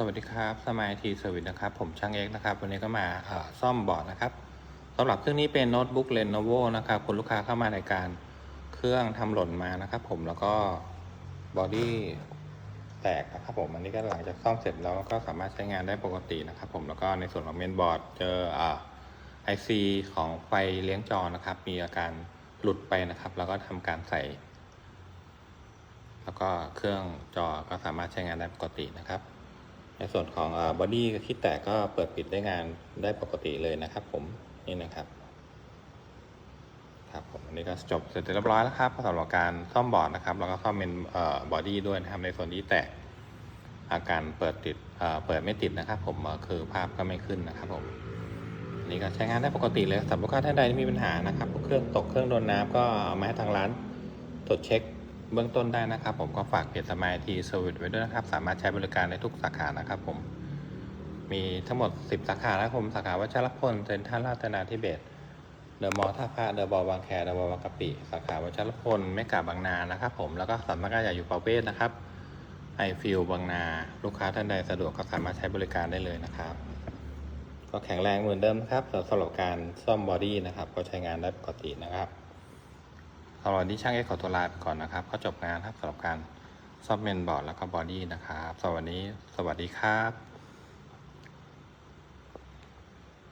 สวัสดีครับ สมายทีเซอร์วิสนะครับ ผมช่างเอกนะครับ วันนี้ก็มาซ่อมบอร์ดนะครับสำหรับเครื่องนี้เป็นโน้ตบุ๊กเลนโนโวนะครับคุณลูกค้าเข้ามาในการเครื่องทำหล่นมานะครับ ผมแล้วก็บอดี้แตกนะครับผมอันนี้ก็หลังจากซ่อมเสร็จแล้วก็สามารถใช้งานได้ปกตินะครับ ผมแล้วก็ในส่วนของเมนบอร์ดเจอไอซีของไฟเลี้ยงจอนะครับ มีอาการหลุดไปนะครับ แล้วก็ทำการใส่ แล้วก็เครื่องจอก็สามารถใช้งานได้ปกตินะครับ ในส่วนของบอดี้ที่แตกก็เปิดปิดได้งานได้ปกติเลยนะครับ ผมนี่นะครับ ครับผมอันนี้ก็จบเสร็จเรียบร้อยแล้วครับสำหรับการซ่อมบอร์ดนะครับ แล้วก็ซ่อมเป็นบอดี้ด้วยนะครับในส่วนที่แตกอาการเปิดติดเปิดไม่ติดนะครับ ผมคือภาพก็ไม่ขึ้นนะครับผมนนี้ก็ใช้งานได้ปกติเลยสำหรับลูกค้าท่านใดที่มีปัญหานะครับ เครื่องตกเครื่องโดนน้ำก็เอามาให้ทางร้านตรวจเช็ค เบื้องต้นได้นะครับ ผมก็ฝากเพจสมายทีเซอร์วิสไว้ด้วยนะครับ สามารถใช้บริการได้ทุกสาขานะครับผมมีทั้งหมด 10 สาขานะครับผมสาขาวัชรพลเซ็นทรัลลาดนาธิเบศเดอะมอลล์ท่าพระเดอะบอว์บางแคเดอะบอลล์บางกะปิสาขาวัชรพลไม่กาบางนานะครับ ผมแล้วก็สำนักงานใหญ่อยู่ประเวศนะครับไอฟิลบางนา ลูกค้าท่านใดสะดวกก็สามารถใช้บริการได้เลยนะครับ ก็แข็งแรงเหมือนเดิมครับสำหรับการซ่อมบอดี้นะครับ ก็ใช้งานได้ปกตินะครับ สำหรับวันนี้ช่างเอ็กขอตัวลาไปก่อนนะครับ ก็จบงานครับสำหรับการซ่อมเมนบอร์ดแล้วก็บอดี้นะครับสวัสดีสวัสดีครับ